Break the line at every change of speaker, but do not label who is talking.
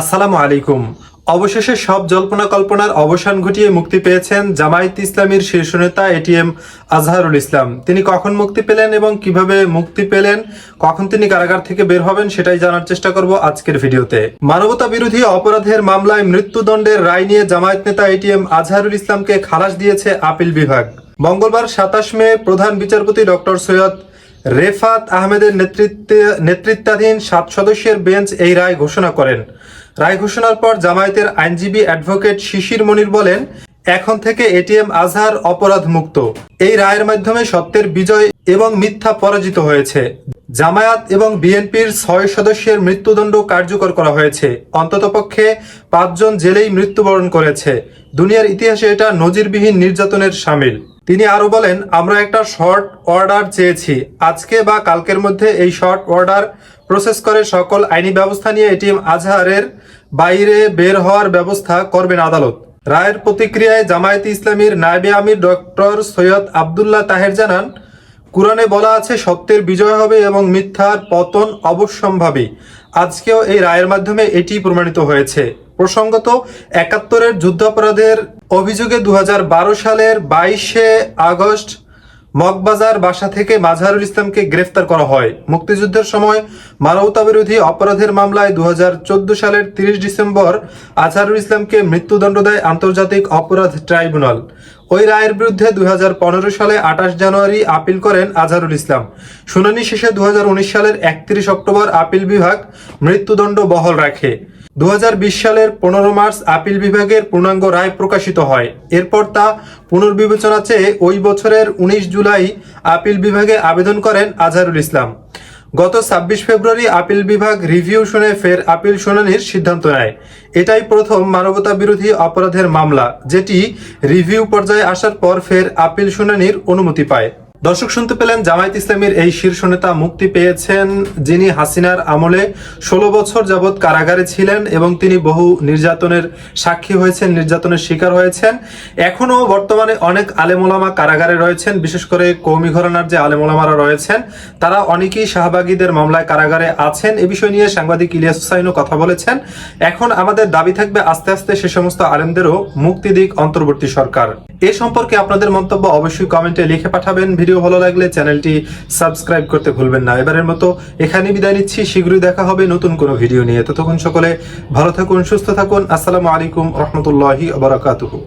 আসসালামু আলাইকুম। অবশেষে সব জল্পনা কল্পনার অবসান ঘটিয়ে মুক্তি পেয়েছেন জামায়াত ইসলামীর শীর্ষ নেতা এটিএম আজহারুল ইসলাম। তিনি কখন মুক্তি পেলেন এবং কীভাবে মুক্তি পেলেন, কখন তিনি কারাগার থেকে বের হবেন সেটাই জানার চেষ্টা করব আজকের ভিডিওতে। মানবতা বিরোধী অপরাধের মামলায় মৃত্যুদণ্ডের রায় নিয়ে জামায়াত নেতা এটিএম আজহারুল ইসলামকে খালাস দিয়েছে আপিল বিভাগ। মঙ্গলবার সাতাশ মে প্রধান বিচারপতি ডক্টর সৈয়দ রেফাত আহমেদের নেতৃত্বে নেতৃত্বাধীন সাত সদস্যের বেঞ্চ এই রায় ঘোষণা করেন। রায় ঘোষণার পর জামায়াতের আইনজীবী অ্যাডভোকেট শিশির মনির বলেন, এখন থেকে এটিএম আজহার অপরাধ মুক্ত এই রায়ের মাধ্যমে সত্যের বিজয় এবং মিথ্যা পরাজিত হয়েছে। জামায়াত এবং বিএনপির ছয় সদস্যের মৃত্যুদণ্ড কার্যকর করা হয়েছে। অন্ততপক্ষে পাঁচজন জেলেই মৃত্যুবরণ করেছে। দুনিয়ার ইতিহাসে এটা নজিরবিহীন নির্যাতনের সামিল। তিনি আরও বলেন, আমরা একটা শর্ট অর্ডার চেয়েছি। আজকে বা কালকের মধ্যে এই শর্ট অর্ডার প্রসেস করে সকল আইনি ব্যবস্থা নিয়ে এটিএম আজহারের বাইরে বের হওয়ার ব্যবস্থা করবেন আদালত। রায়ের প্রতিক্রিয়ায় জামায়াতে ইসলামীর নায়েবে আমির ডক্টর সৈয়দ আবদুল্লাহ তাহের জানান, কোরআনে বলা আছে, সত্যের বিজয় হবে এবং মিথ্যার পতন অবশ্যম্ভাবী। আজকেও এই রায়ের মাধ্যমে এটি প্রমাণিত হয়েছে। প্রসঙ্গত, একাত্তরের যুদ্ধাপরাধের অভিযোগে দু হাজার বারো সালের বাইশে আগস্ট মগবাজার বাসা থেকে মাজহারুল ইসলামকে গ্রেফতার করা হয়। মুক্তিযুদ্ধের সময় মানবতা বিরোধী অপরাধের মামলায় দু হাজার চোদ্দ সালের তিরিশ ডিসেম্বর আজহারুল ইসলামকে মৃত্যুদণ্ড দেয় আন্তর্জাতিক অপরাধ ট্রাইব্যুনাল। ওই রায়ের বিরুদ্ধে দুই হাজার পনেরো সালে আঠাশ জানুয়ারি আপিল করেন আজহারুল ইসলাম। শুনানি শেষে দুই হাজার উনিশ সালের একত্রিশ অক্টোবর আপিল বিভাগ মৃত্যুদণ্ড বহাল রাখে। দু হাজার বিশ সালের পনেরো মার্চ আপিল বিভাগের পূর্ণাঙ্গ রায় প্রকাশিত হয়। এরপর তা পুনর্বিবেচনা চেয়ে ওই বছরের উনিশ জুলাই আপিল বিভাগে আবেদন করেন আজহারুল ইসলাম। গত ছাব্বিশ ফেব্রুয়ারি আপিল বিভাগ রিভিউ শুনে ফের আপিল শুনানির সিদ্ধান্ত নেয়। এটাই প্রথম মানবতা বিরোধী অপরাধের মামলা, যেটি রিভিউ পর্যায়ে আসার পর ফের আপিল শুনানির অনুমতি পায়। দর্শক শুনতে পেলেন জামায়াত ইসলামীর এই শীর্ষ নেতা মুক্তি পেয়েছেন যিনি হাসিনার আমলে ষোলো বছর যাবৎ কারাগারে ছিলেন এবং তিনি বহু নির্যাতনের সাক্ষী হয়েছেন, নির্যাতনের শিকার হয়েছেন। এখনও বর্তমানে অনেক আলেমোলামা কারাগারে রয়েছেন, বিশেষ করে কৌমি ঘরানার যে আলেমোলামারা রয়েছেন, তারা অনেকেই শাহবাগীদের মামলায় কারাগারে আছেন। এ বিষয় নিয়ে সাংবাদিক ইলিয়াস হুসাইনও কথা বলেছেন। এখন আমাদের দাবি থাকবে আস্তে আস্তে সে সমস্ত আলেমদেরও মুক্তি দিক অন্তর্বর্তী সরকার। এ সম্পর্কে আপনাদের মন্তব্য অবশ্যই কমেন্টে লিখে পাঠাবেন। ভিডিও ভালো লাগলে চ্যানেলটি সাবস্ক্রাইব করতে ভুলবেন না। এবারের মতো এখানে বিদায় নিচ্ছি। শীঘ্রই দেখা হবে নতুন কোনো ভিডিও নিয়ে। ততক্ষণ সকলে ভালো থাকুন, সুস্থ থাকুন। আসসালামু আলাইকুম রহমতুল্লাহি বারাকাতুহু।